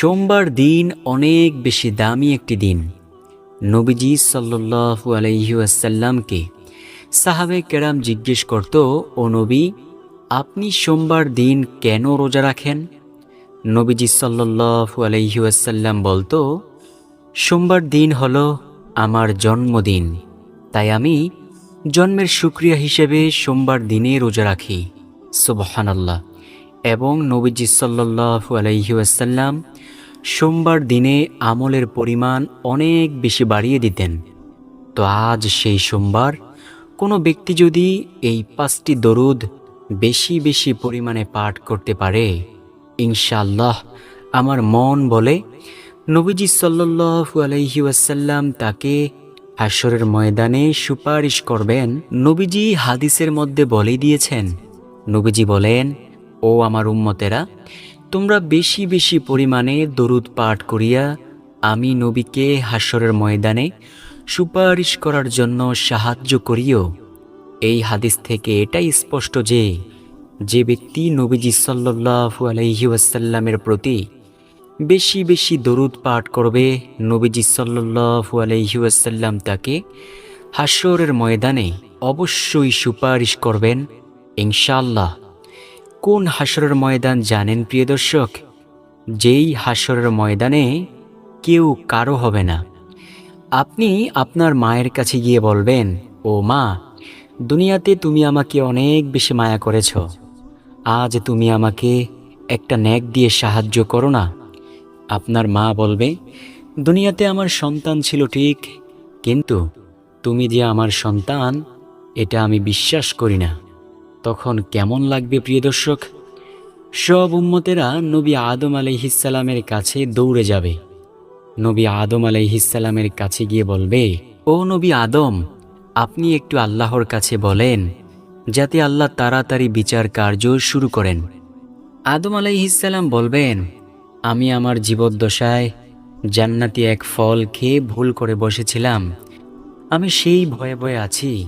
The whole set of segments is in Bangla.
সোমবার দিন অনেক বেশি দামি একটি দিন। নবীজি সাল্লু আলহিউসাল্লামকে সাহাবে কেরাম জিজ্ঞেস করত, ও নবী, আপনি সোমবার দিন কেন রোজা রাখেন? নবীজি সাল্লু আলহিউসাল্লাম বলতো, সোমবার দিন হলো আমার জন্মদিন, তাই আমি জন্মের সুক্রিয়া হিসেবে সোমবার দিনে রোজা রাখি। সুবহানাল্লাহ। এবং নবীজি সাল্লাহু আলহিউসাল্লাম সোমবার দিনে আমলের পরিমাণ অনেক বেশি বাড়িয়ে দিতেন। তো আজ সেই সোমবার কোনো ব্যক্তি যদি এই পাঁচটি দরুদ বেশি বেশি পরিমাণে পাঠ করতে পারে, ইনশাআল্লাহ আমার মন বলে নবীজি সাল্লু আলহি ওয়াসাল্লাম তাকে হাসরের ময়দানে সুপারিশ করবেন। নবীজি হাদিসের মধ্যে বলে দিয়েছেন, নবীজি বলেন, ও আমার উম্মতেরা তোমরা বেশি বেশি পরিমাণে দরুদ পাঠ করিয়া আমি নবীকে হাসরের ময়দানে সুপারিশ করার জন্য সাহায্য করিও। এই হাদিস থেকে এটাই স্পষ্ট যে যে ব্যক্তি নবীজি সাল্লাহু আলহি ওয়াসাল্লামের প্রতি বেশি বেশি দরুদ পাঠ করবে, নবীজি সাল্লু আলহিউসাল্লাম তাকে হাসরের ময়দানে অবশ্যই সুপারিশ করবেন ইনশাল্লাহ কোন হাসরের ময়দান জানেন প্রিয় দর্শক? যেই হাসরের ময়দানে কেউ কারও হবে না। আপনি আপনার মায়ের কাছে গিয়ে বলবেন, ও মা, দুনিয়াতে তুমি আমাকে অনেক বেশি মায়া করেছ। আজ তুমি আমাকে একটা ন্যাক দিয়ে সাহায্য করো না। আপনার মা বলবে, দুনিয়াতে আমার সন্তান ছিল ঠিক, কিন্তু তুমি যে আমার সন্তান, এটা আমি বিশ্বাস করি না। তখন কেমন লাগবে প্রিয় দর্শক? সব উম্মতেরা নবী আদম আলাইহিসালামের কাছে দৌড়ে যাবে। নবী আদম আলাইহিসালামের কাছে গিয়ে বলবে, ও নবী আদম, আপনি একটু আল্লাহর কাছে বলেন, যাতে আল্লাহ তাড়াতাড়ি বিচার কার্য শুরু করেন। আদম আলাইহিসাল্লাম বলবেন, আমি আমার জীবদ্দশায় জান্নাতি এক ফল খেয়ে ভুল করে বসেছিলাম। আমি সেই ভয়ে ভয়ে আছি।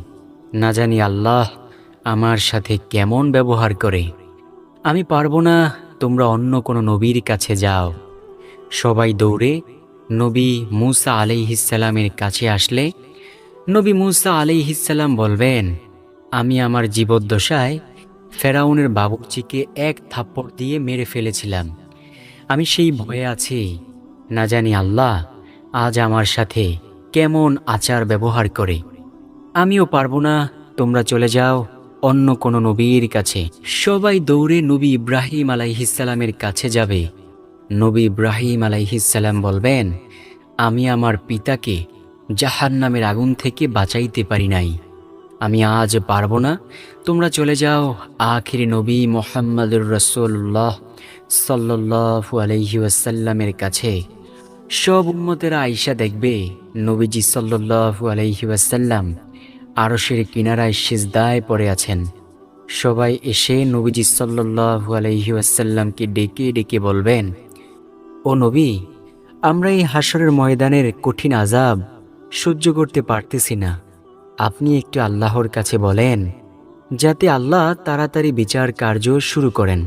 না জানি আল্লাহ আমার সাথে কেমন ব্যবহার করে? আমি পারব না, তোমরা অন্য কোনো নবীর কাছে যাও। সবাই দৌড়ে নবী মুসা আলাইহিসাল্লামের কাছে আসলে, নবী মুসা আলাইহিসাল্লাম বলবেন, আমি আমার জীবদ্দশায় ফেরাউনের বাবুর্চিকে এক থাপ্পড় দিয়ে মেরে ফেলেছিলাম। আমি সেই ভয়ে আছি। না জানি আল্লাহ আজ আমার সাথে কেমন আচার ব্যবহার করে। আমিও পারব না, তোমরা চলে যাও। অন্য কোনো নবীর কাছে। সবাই দৌড়ে নবী ইব্রাহিম আলাইহিসালামের কাছে যাবে। নবী ইব্রাহিম আলাইহিসাল্লাম বলবেন, আমি আমার পিতাকে জাহান নামের আগুন থেকে বাঁচাইতে পারি নাই। আমি আজ পারব না। তোমরা চলে যাও আখিরি নবী মোহাম্মদুর রসোল্লাহ সাল্লাহু আলহি কাছে। সব উম্মতেরা আইসা দেখবে নবীজি সাল্লাহু আলহি আরশের কিনারায় সিজদায় পড়ে আছেন। সবাই এসে নবীজি সাল্লাহু আলহি ওয়াসাল্লামকে ডেকে ডেকে বলবেন, ও নবী, আমরা এই হাসরের ময়দানের কঠিন আজাব সহ্য করতে পারতেছি না। আপনি একটু আল্লাহর কাছে বলেন, যাতে আল্লাহ তাড়াতাড়ি বিচার কার্য শুরু করেন।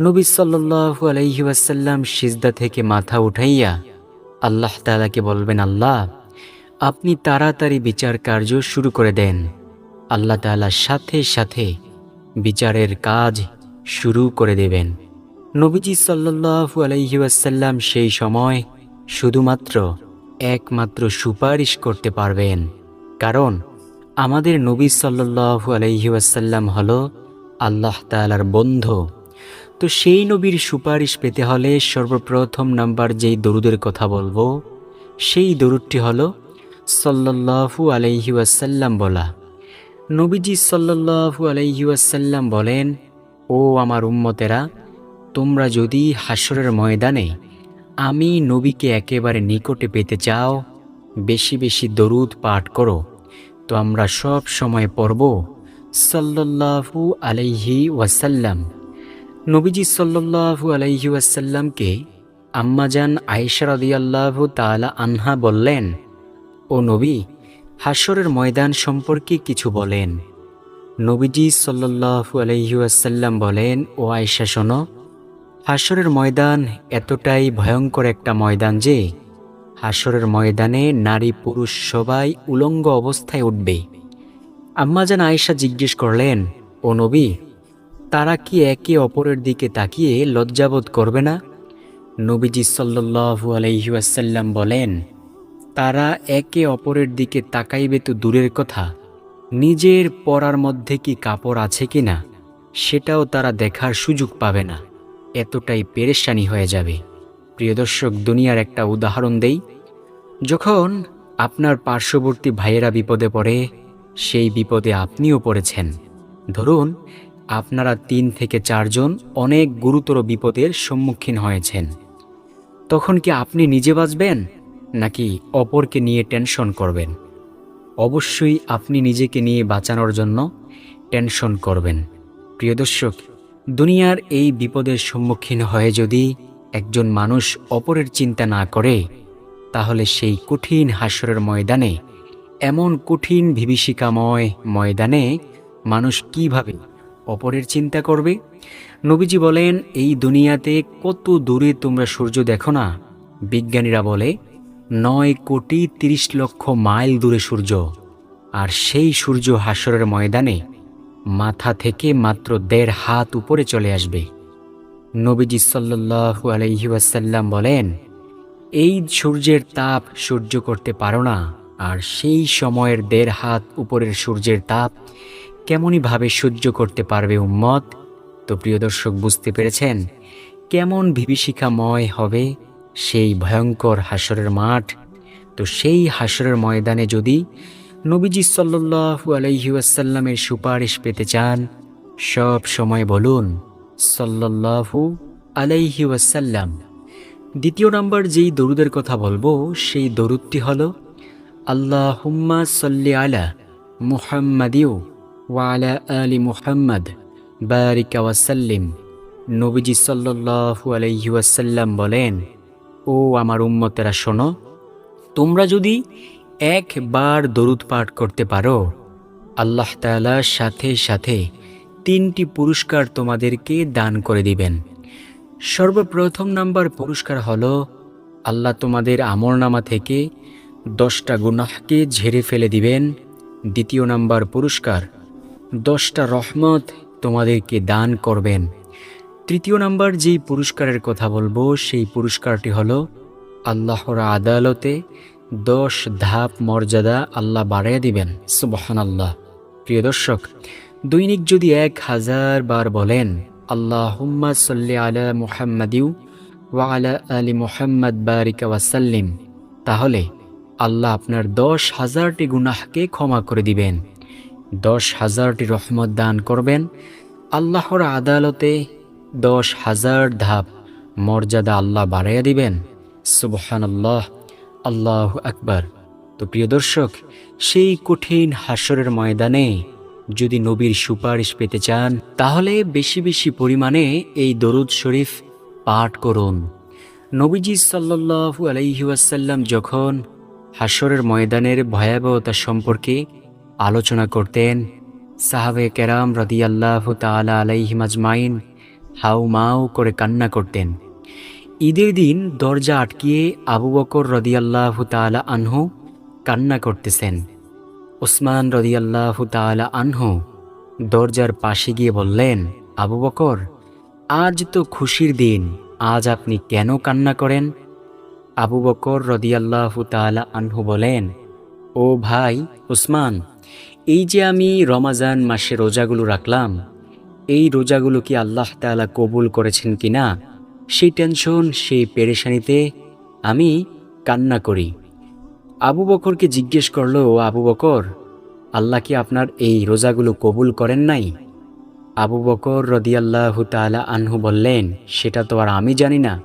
নবী সাল্লু আলহি ওয়াসাল্লাম সিজদা থেকে মাথা উঠাইয়া আল্লাহ তালাকে বলবেন, আল্লাহ আপনি তাড়াতাড়ি বিচার কার্য শুরু করে দেন। আল্লাহ তালার সাথে সাথে বিচারের কাজ শুরু করে দেবেন। নবীজি সাল্লু আলহি ওয়াসাল্লাম সেই সময় শুধুমাত্র একমাত্র সুপারিশ করতে পারবেন। কারণ আমাদের নবী সাল্লু আলহি ওয়াসাল্লাম হল আল্লাহ তালার বন্ধু। তো সেই নবীর সুপারিশ পেতে হলে সর্বপ্রথম নাম্বার যেই দরুদের কথা বলব, সেই দরুদটি হলো সল্লাহু আলাইহি ওয়াসাল্লাম বলা। নবীজি সল্লাহু আলাইহি ওয়াসাল্লাম বলেন, ও আমার উম্মতেরা, তোমরা যদি হাসরের ময়দানে আমি নবীকে একেবারে নিকটে পেতে চাও, বেশি বেশি দরুদ পাঠ করো, তো আমরা সব সময় পড়ব সাল্লাহু আলাইহি ওয়াসাল্লাম। নবীজি সাল্লাহু আলাইহি ওয়াসাল্লামকে আম্মাজান আয়েশা রদিয়াল্লাহু তালা আনহা বললেন ও নবী হাসরের ময়দান সম্পর্কে কিছু বলেন। নবীজি সাল্লাহু আলাইহি ওয়াসাল্লাম বলেন, ও আয়েশা, শোনো হাসরের ময়দান এতটাই ভয়ঙ্কর একটা ময়দান যে হাসরের ময়দানে নারী পুরুষ সবাই উলঙ্গ অবস্থায় উঠবে। আম্মাজান আয়েশা জিজ্ঞেস করলেন, ও নবী, তারা কি একে অপরের দিকে তাকিয়ে লজ্জাবোধ করবে না? নবীজি সাল্লু আলহিউসাল্লাম বলেন তারা একে অপরের দিকে তাকাইবে তো দূরের কথা, নিজের পরার মধ্যে কি কাপড় আছে কি না সেটাও তারা দেখার সুযোগ পাবে না, এতটাই পেরেশানি হয়ে যাবে। প্রিয় দর্শক, দুনিয়ার একটা উদাহরণ দেই। যখন আপনার পার্শ্ববর্তী ভাইয়েরা বিপদে পড়ে, সেই বিপদে আপনিও পড়েছেন। ধরুন, আপনারা তিন থেকে চারজন অনেক গুরুতর বিপদের সম্মুখীন হয়েছেন। তখন কি আপনি নিজে বাঁচবেন? নাকি অপরকে নিয়ে টেনশন করবেন? অবশ্যই আপনি নিজেকে নিয়ে বাঁচানোর জন্য টেনশন করবেন। প্রিয় দর্শক, দুনিয়ার এই বিপদের সম্মুখীন হয়ে যদি একজন মানুষ অপরের চিন্তা না করে, তাহলে সেই কঠিন হাসরের ময়দানে, এমন কঠিন বিভীষিকাময় ময়দানে মানুষ কীভাবে অপরের চিন্তা করবে? নবীজি বলেন, এই দুনিয়াতে কত দূরে তোমরা সূর্য দেখো না? বিজ্ঞানীরা বলে নয় কোটি তিরিশ লক্ষ মাইল দূরে সূর্য, আর সেই সূর্য হাসরের ময়দানে মাথা থেকে মাত্র দেড় হাত উপরে চলে আসবে। নবীজি সাল্লু আলহিউসাল্লাম বলেন, এই সূর্যের তাপ সহ্য করতে পারো না, আর সেই সময়ের দেড় হাত উপরের সূর্যের তাপ কেমনইভাবে সহ্য করতে পারবে উম্মত? তো প্রিয় দর্শক, বুঝতে পেরেছেন কেমন বিভীষিকাময় হবে সেই ভয়ঙ্কর হাসরের মাঠ। তো সেই হাসরের ময়দানে যদি নবীজি সাল্লু আলহিউসাল্লামের সুপারিশ পেতে চান, সব সময় বলুন সাল্লাহু আলাইহি ওয়াসাল্লাম। দ্বিতীয় নাম্বার যেই দরুদের কথা বলব, সেই দরুদটি হল আল্লাহ হুম্মা সাল্লি আলা মুহাম্মাদিউ ওয়ালা আলি মুহাম্মদ, বারিকা ওয়াসাল্লিম নবীজি সাল্লাহু আলাইহি ওয়াসাল্লাম বলেন ও আমার উম্মতেরা শোনো, তোমরা যদি একবার দরুদ পাঠ করতে পারো, আল্লাহ তালার সাথে সাথে তিনটি পুরস্কার তোমাদেরকে দান করে দিবেন। সর্বপ্রথম নাম্বার পুরস্কার হলো, আল্লাহ তোমাদের আমরনামা থেকে দশটা গুনাহকে ঝেড়ে ফেলে দিবেন। দ্বিতীয় নাম্বার পুরস্কার, দশটা রহমত তোমাদেরকে দান করবেন। তৃতীয় নাম্বার যেই পুরস্কারের কথা বলব, সেই পুরস্কারটি হলো আল্লাহর আদালতে দশ ধাপ মর্যাদা আল্লাহ বাড়াইয়া দিবেন। সুবহান আল্লাহ প্রিয় দর্শক, দৈনিক যদি এক হাজার বার বলেন আল্লাহ হুম্মা সাল্লি আলা মুহাম্মাদিউ ওয়া আলা আলি মুহাম্মদ বারিকা ওয়াসাল্লিম তাহলে আল্লাহ আপনার দশ হাজারটি গুনাহকে ক্ষমা করে দিবেন। দশ হাজারটি রহমত দান করবেন। আল্লাহর আদালতে দশ হাজার ধাপ মর্যাদা আল্লাহ বাড়াইয়া দিবেন। সুবহান আল্লাহ আল্লাহ আকবার। তো প্রিয় দর্শক, সেই কঠিন হাসরের ময়দানে যদি নবীর সুপারিশ পেতে চান, তাহলে বেশি বেশি পরিমাণে এই দরুদ শরীফ পাঠ করুন। নবীজি সাল্লু আলহিউসাল্লাম যখন হাসরের ময়দানের ভয়াবহতা সম্পর্কে আলোচনা করতেন, সাহাবে কেরাম রদিয়াল্লাহ তালা আলাইহিম আজমাইন হাউ মাউ করে কান্না করতেন। ঈদের দিন দরজা আটকিয়ে আবু বকর রদিয়াল্লাহ তালা আনহু কান্না করতেছেন। ওসমান রদিয়াল্লাহ তালা আনহু দরজার পাশে গিয়ে বললেন, আবু বকর, আজ তো খুশির দিন, আজ আপনি কেন কান্না করেন? আবু বকর রদিয়াল্লাহ তালা আনহু বলেন, ও ভাই ওসমান, এই যে আমি রমাজান মাসে রোজাগুলো রাখলাম এই রোজাগুলো কি আল্লাহ তালা কবুল করেছেন কি না সেই টেনশন, সেই পেরেশানিতে আমি কান্না করি। আবু বকরকে জিজ্ঞেস করল, ও আবু বকর, আল্লাহ কি আপনার এই রোজাগুলো কবুল করেন নাই? আবু বকর রদিয়াল্লাহ তালা আনহু বললেন, সেটা তো আর আমি জানি না।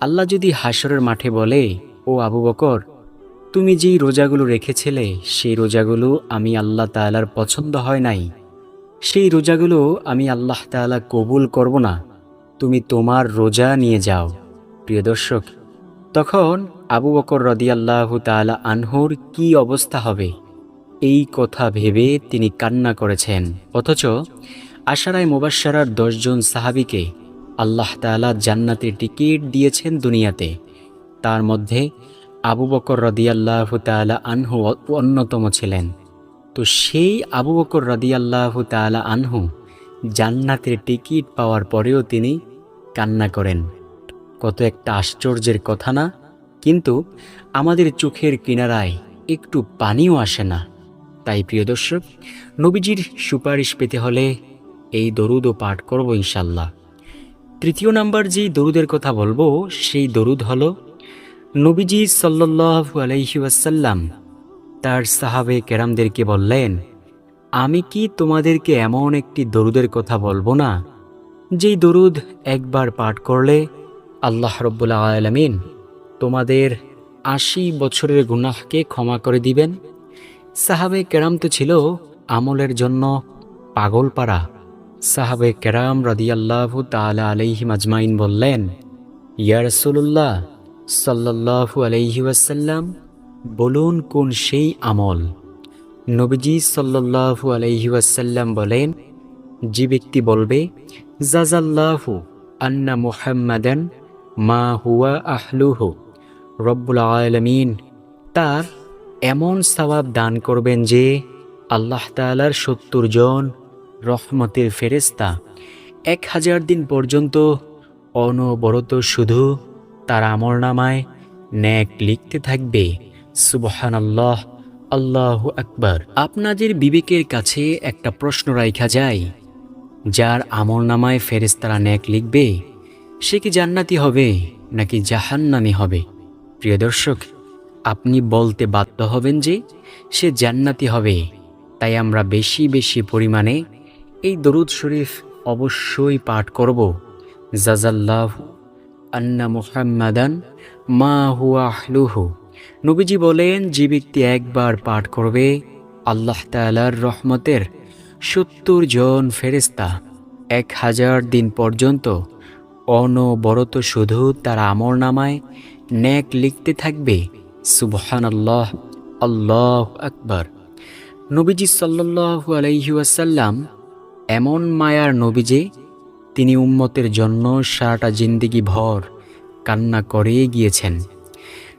আল্লাহ যদি হাসরের মাঠে বলে, ও আবু বকর, তুমি যেই রোজাগুলো রেখেছিলে, সেই রোজাগুলো আমি আল্লাহ তালার পছন্দ হয় নাই। সেই রোজাগুলো আমি আল্লাহ তালা কবুল করব না। তুমি তোমার রোজা নিয়ে যাও। প্রিয় দর্শক, তখন আবু বকর রদিয়াল্লাহ তালা আনহুর কি অবস্থা হবে? এই কথা ভেবে তিনি কান্না করেছেন। অথচ আশারায় মুবাসারার দশজন সাহাবিকে আল্লাহ তাআলা জান্নাতের টিকিট দিয়েছেন দুনিয়াতে। তার মধ্যে আবু বকর রদিয়াল্লাহ তাআলা আনহু অন্যতম ছিলেন। তো সেই আবু বকর রদিয়াল্লাহ তাআলা আনহু জান্নাতের টিকিট পাওয়ার পরেও তিনি কান্না করেন। কত একটা আশ্চর্যের কথা না? কিন্তু আমাদের চোখের কিনারায় একটু পানিও আসে না। তাই প্রিয় দর্শক, নবীজির সুপারিশ পেতে হলে এই দরুদও পাঠ করব ইনশাল্লাহ তৃতীয় নাম্বার যেই দরুদের কথা বলব, সেই দরুদ হলো নবীজি সাল্লু আলাইহি ওয়াসাল্লাম তার সাহাবে কেরামদেরকে বললেন, আমি কি তোমাদেরকে এমন একটি দরুদের কথা বলব না, যেই দরুদ একবার পাঠ করলে আল্লাহ রব্বুল্লা আলমিন তোমাদের আশি বছরের গুনাহকে ক্ষমা করে দিবেন? সাহাবে কেরাম তো ছিল আমলের জন্য পাগলপাড়া। সাহাবে কেরাম রদিয়াল্লাহু তালা আলাইহি মাজমাইন বললেন, ইয়া রসুল্লাহ সাল্লাহু আলাইহি ওয়াসাল্লাম বলুন কোন সেই আমল? নবীজি সাল্লাহু আলাইহি ওয়াসাল্লাম বলেন, যে ব্যক্তি বলবে জাজাল্লাহু আন্না মুহাম্মাদান মা হুয়া আহলুহু রব্বুল আলমিন। তার এমন সওয়াব দান করবেন যে, আল্লাহ তালার সত্তর জন রহমতের ফেরেস্তা এক হাজার দিন পর্যন্ত অনবরত শুধু তার আমর নামায় ন্যাক লিখতে থাকবে। সুবহান আল্লাহ আল্লাহ আকবার। আপনাদের বিবেকের কাছে একটা প্রশ্ন রাখা যায়, যার আমল নামায় ফেরেস্তারা ন্যাক লিখবে, সে কি জান্নাতি হবে নাকি জাহান্নামি হবে? প্রিয় দর্শক, আপনি বলতে বাধ্য হবেন যে সে জান্নাতি হবে, তাই আমরা বেশি বেশি পরিমাণে এই দরুদ শরীফ অবশ্যই পাঠ করব। জাজাল্লাহ আন্না মুহাম্মাদান মা হুয়া আহলুহু। নবীজি বলেন, যে ব্যক্তি একবার পাঠ করবে, আল্লাহ তালার রহমতের সত্তর জন ফেরেস্তা এক হাজার দিন পর্যন্ত অনবরত শুধু তার আমর নামায় ন্যাক লিখতে থাকবে। সুবহান আল্লাহ আল্লাহ আকবর। নবীজি সাল্লু আলাইহাসাল্লাম এমন মায়ার নবী যে, তিনি উম্মতের জন্য সারাটা জিন্দিগি ভর কান্না করে গিয়েছেন।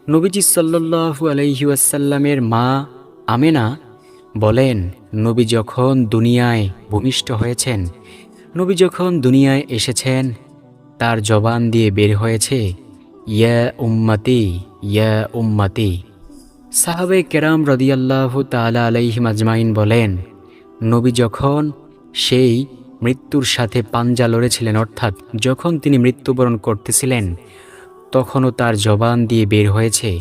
নবীজি সাল্লু আলাইহাসাল্লামের মা আমেনা বলেন, নবী যখন দুনিয়ায় ভূমিষ্ঠ হয়েছেন, নবী যখন দুনিয়ায় এসেছেন, তার জবান দিয়ে বের হয়েছে, ইয়া উম্মতি ইয়া উম্মতি। সাহাবে কেরাম রদিয়াল্লাহ তালা আলাইহিম আজমাইন বলেন, নবী যখন সেই মৃত্যুর সাথে পাঞ্জা লড়েছিলেন, অর্থাৎ যখন তিনি মৃত্যুবরণ করতেছিলেন তখনও তার জবান দিয়ে বের হয়েছে,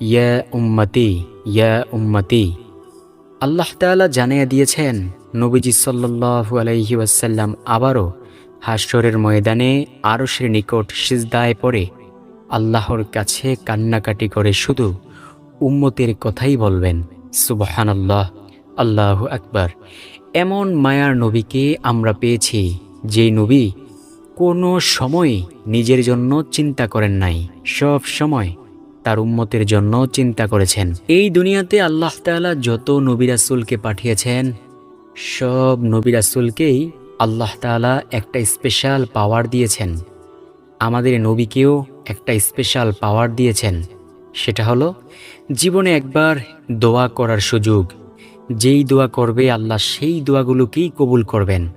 ইয়া উম্মতি ইয়া উম্মতি। আল্লাহ তালা জানিয়ে দিয়েছেন, নবীজি সাল্লু আলাইহি ওয়াসাল্লাম আবারও হাস্যরের ময়দানে আরশের নিকট সিজদায় পড়ে আল্লাহর কাছে কান্নাকাটি করে শুধু উম্মতের কথাই বলবেন সুবহান আল্লাহ আল্লাহ আকবার। এমন মায়ার নবীকে আমরা পেয়েছি যে নবী কোনো সময় নিজের জন্য চিন্তা করেন নাই। সব সময় তার উম্মতের জন্য চিন্তা করেছেন। এই দুনিয়াতে আল্লাহ তাআলা যত নবিরাসুলকে পাঠিয়েছেন, সব নবিরাসুলকেই আল্লাহ তাআলা একটা স্পেশাল পাওয়ার দিয়েছেন। আমাদের নবীকেও একটা স্পেশাল পাওয়ার দিয়েছেন। সেটা হলো জীবনে একবার দোয়া করার সুযোগ। যেই দোয়া করবে আল্লাহ সেই দোয়াগুলোকেই কবুল করবেন।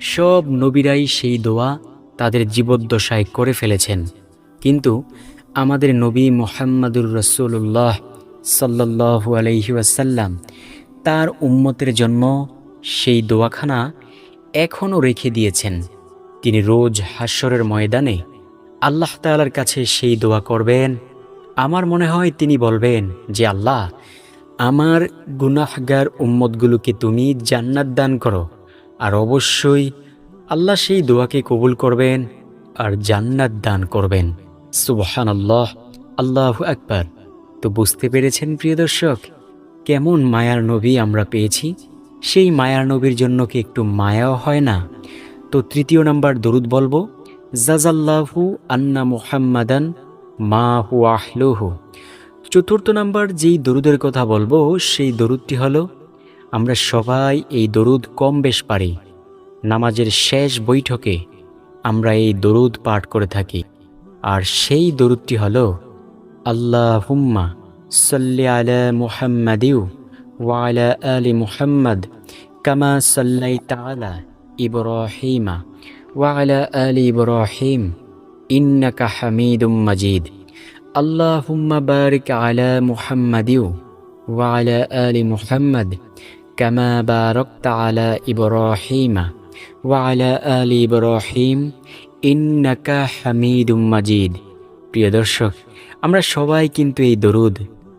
সব নবীরাই সেই দোয়া তাদের জীবদ্দশায় করে ফেলেছেন। কিন্তু আমাদের নবী মোহাম্মদুর রসুল্লাহ সাল্লাহু আলহি ওয়াসাল্লাম তার উম্মতের জন্য সেই দোয়াখানা এখনও রেখে দিয়েছেন। তিনি রোজ হাস্যরের ময়দানে আল্লাহ তালার কাছে সেই দোয়া করবেন। আমার মনে হয় তিনি বলবেন যে, আল্লাহ, আমার গুনাহগার উম্মতগুলোকে তুমি জান্নাত দান করো। আর অবশ্যই আল্লাহ সেই দোয়াকে কবুল করবেন আর জান্নাত দান করবেন। সুবহান আল্লাহ আল্লাহ আকবার। তো বুঝতে পেরেছেন প্রিয় দর্শক, কেমন মায়ার নবী আমরা পেয়েছি? সেই মায়ার নবীর জন্য কি একটু মায়াও হয় না? তো তৃতীয় নাম্বার দরুদ বলব জাজাল্লাহু আন্না মুহাম্মাদান মা হু আহলুহু। চতুর্থ নাম্বার যেই দরুদের কথা বলব, সেই দরুদটি হলো, আমরা সবাই এই দরুদ কম বেশ পারি। নামাজের শেষ বৈঠকে আমরা এই দরুদ পাঠ করে থাকি। আর সেই দরুদটি হল আল্লাহ হুম্মা সাল্লি আলা মুহাম্মাদিউ ওয়ালা আলি মুহাম্মদ কামা সাল্লাই তালা ইব্রাহিমা ওয়ালা আলি ইব্রাহিম ইন্নাকা হামিদুম মজিদ। আল্লাহ হুম্মা বারিক আলা মুহাম্মাদিউ ওয়ালা আলি মুহাম্মদ কামা বারকতা আলা ইব্রাহিমা। ওয়ালা আলী ইব্রাহিম, ইন্নাকা হামিদুম মাজিদ। প্রিয় দর্শক, আমরা সবাই কিন্তু এই দরুদ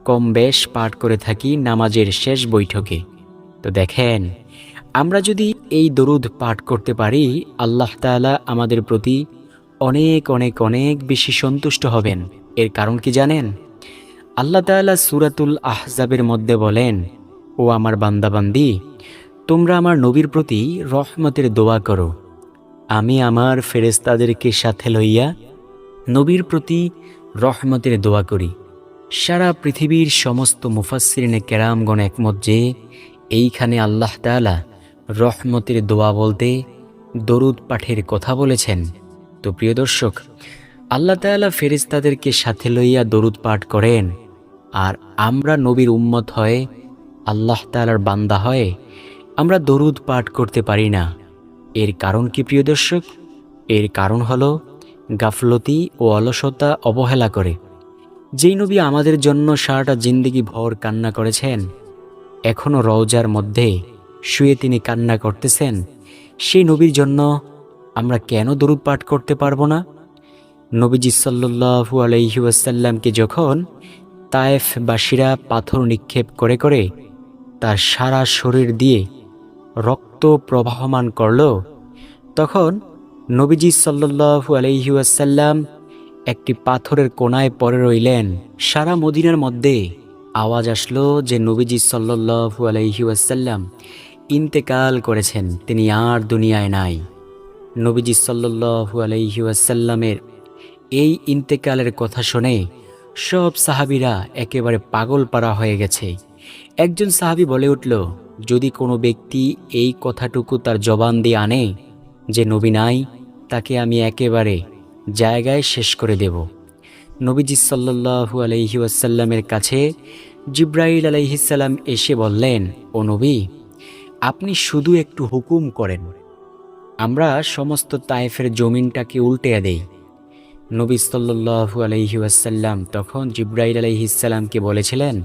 কম বেশ পাঠ করে থাকি নামাজের শেষ বৈঠকে। তো দেখেন, আমরা যদি এই দরুদ পাঠ করতে পারি, আল্লাহ তালা আমাদের প্রতি অনেক অনেক অনেক বেশি সন্তুষ্ট হবেন। এর কারণ কি জানেন? আল্লাহ তালা সুরাতুল আহজাবের মধ্যে বলেন, ও আমার বান্দাবান্দি তোমরা আমার নবীর প্রতি রহমতের দোয়া করো। আমি আমার ফেরেস্তাদেরকে সাথে লইয়া নবীর প্রতি রহমতের দোয়া করি। সারা পৃথিবীর সমস্ত মুফাসসিরিনে কেরামগণ একমত যে, এইখানে আল্লাহ তাআলা রহমতের দোয়া বলতে দরুদ পাঠের কথা বলেছেন। তো প্রিয় দর্শক, আল্লাহ তাআলা ফেরেশতাদেরকে সাথে লইয়া দরুদ পাঠ করেন, আর আমরা নবীর উম্মত হয়ে আল্লাহ তাআলার বান্দা হয়ে আমরা দরুদ পাঠ করতে পারি না। এর কারণ কি, প্রিয় দর্শক? এর কারণ হল গাফলতি ও অলসতা অবহেলা করে। যেই নবী আমাদের জন্য সারাটা জিন্দেগি ভর কান্না করেছেন এখনও রওজার মধ্যে শুয়ে তিনি কান্না করতেছেন, সেই নবীর জন্য আমরা কেন দরুদ পাঠ করতে পারব না? নবীজি সাল্লু আলহি ওয়াসাল্লামকে যখন তায়েফবাসীরা পাথর নিক্ষেপ করে করে তার সারা শরীর দিয়ে রক্ত প্রবাহমান করল, তখন নবীজি সাল্লু আলহি ওয়াসাল্লাম একটি পাথরের কোনায় পড়ে রইলেন। সারা মদিনার মধ্যে আওয়াজ আসলো যে নবীজি সাল্লু আলহি ওয়াসাল্লাম ইন্তেকাল করেছেন, তিনি আর দুনিয়ায় নাই। নবীজি সাল্লু আলহি ওয়াসাল্লামের এই ইন্তেকালের কথা শুনে সব সাহাবিরা একেবারে পাগল পারা হয়ে গেছে। একজন সাহাবি বলে উঠল যদি কোনো ব্যক্তি এই কথাটুকু তার জবান দিয়ে আনে যে, নবী নাই, তাকে আমি একেবারে জায়গায় শেষ করে দেব। নবীজি সাল্লু আলহি ওয়াসাল্লামের কাছে জিব্রাইল আলাইহিসাল্লাম এসে বললেন, ও নবী, আপনি শুধু একটু হুকুম করেন। আমরা সমস্ত তায়েফের জমিনটাকে উল্টে দেই। নবী সাল্লু আলহি তখন জিব্রাইল আলহিসাল্লামকে বলেছিলেন,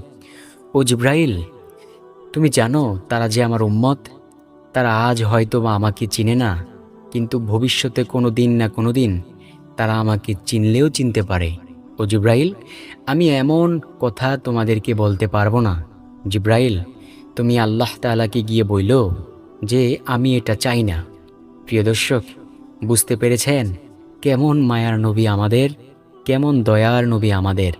ও জিব্রাইল তুমি জানো, তারা যে আমার উম্মত, তারা আজ হয়তো বা আমাকে চিনে না, কিন্তু ভবিষ্যতে কোনো দিন না কোনো দিন তারা আমাকে চিনলেও চিনতে পারে। ও জিব্রাইল, আমি এমন কথা তোমাদেরকে বলতে পারব না। জিব্রাইল, তুমি আল্লাহ তালাকে গিয়ে বইল যে, আমি এটা চাই না। প্রিয় দর্শক, বুঝতে পেরেছেন কেমন মায়ার নবী আমাদের, কেমন দয়ার নবী আমাদের।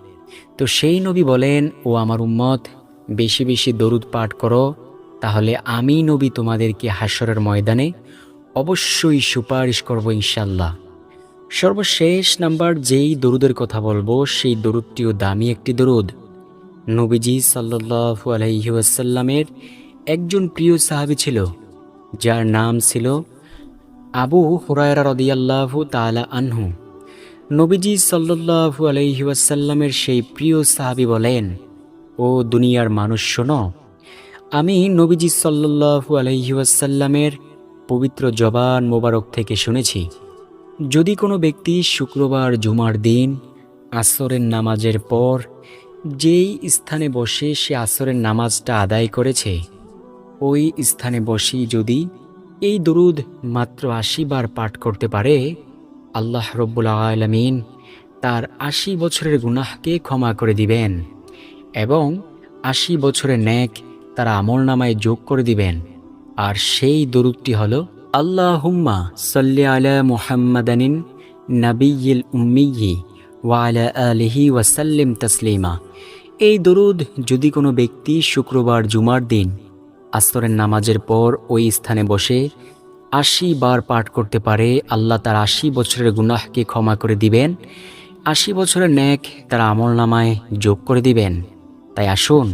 তো সেই নবী বলেন, ও আমার উম্মত বেশি বেশি দরুদ পাঠ করো, তাহলে আমি নবী তোমাদেরকে হাসরের ময়দানে অবশ্যই সুপারিশ করব ইনশাল্লাহ সর্বশেষ নাম্বার যেই দরুদের কথা বলব, সেই দরুদটিও দামি একটি দরুদ। নবীজি সাল্লু আলহিউসাল্লামের একজন প্রিয় সাহাবি ছিল, যার নাম ছিল আবু হুরায়রা রদিয়াল্লাহু তালা আনহু। নবীজি সাল্লু আলহিউসাল্লামের সেই প্রিয় সাহাবি বলেন ও দুনিয়ার মানুষ শোনো। আমি নবীজি সাল্লু আলহিউসাল্লামের পবিত্র জবান মোবারক থেকে শুনেছি, যদি কোনো ব্যক্তি শুক্রবার জুমার দিন আসরের নামাজের পর যেই স্থানে বসে সে আসরের নামাজটা আদায় করেছে, ওই স্থানে বসেই যদি এই দরুদ মাত্র আশি বার পাঠ করতে পারে, আল্লাহ রব্বুল আলমিন তার আশি বছরের গুনাহকে ক্ষমা করে দিবেন। এবং আশি বছরের ন্যাক তারা আমল নামায় যোগ করে দিবেন। আর সেই দরুদটি হল আল্লাহ হুম্মা সাল্লি আলা মুহাম্মাদানিন নাবিয়িল উম্মিয়ি ওয়ালা আলিহি ওয়াসাল্লিম তসলিমা। এই দরুদ যদি কোনো ব্যক্তি শুক্রবার জুমার দিন আস্তরের নামাজের পর ওই স্থানে বসে আশি বার পাঠ করতে পারে, আল্লাহ তার আশি বছরের গুনাহকে ক্ষমা করে দিবেন। আশি বছরের ন্যাক তার আমল নামায় যোগ করে দিবেন। তাই আসুন,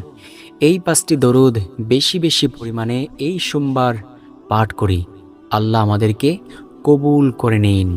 এই পাঁচটি দরুদ বেশি বেশি পরিমাণে এই সোমবার পাঠ করি। আল্লাহ আমাদেরকে কবুল করে নিন।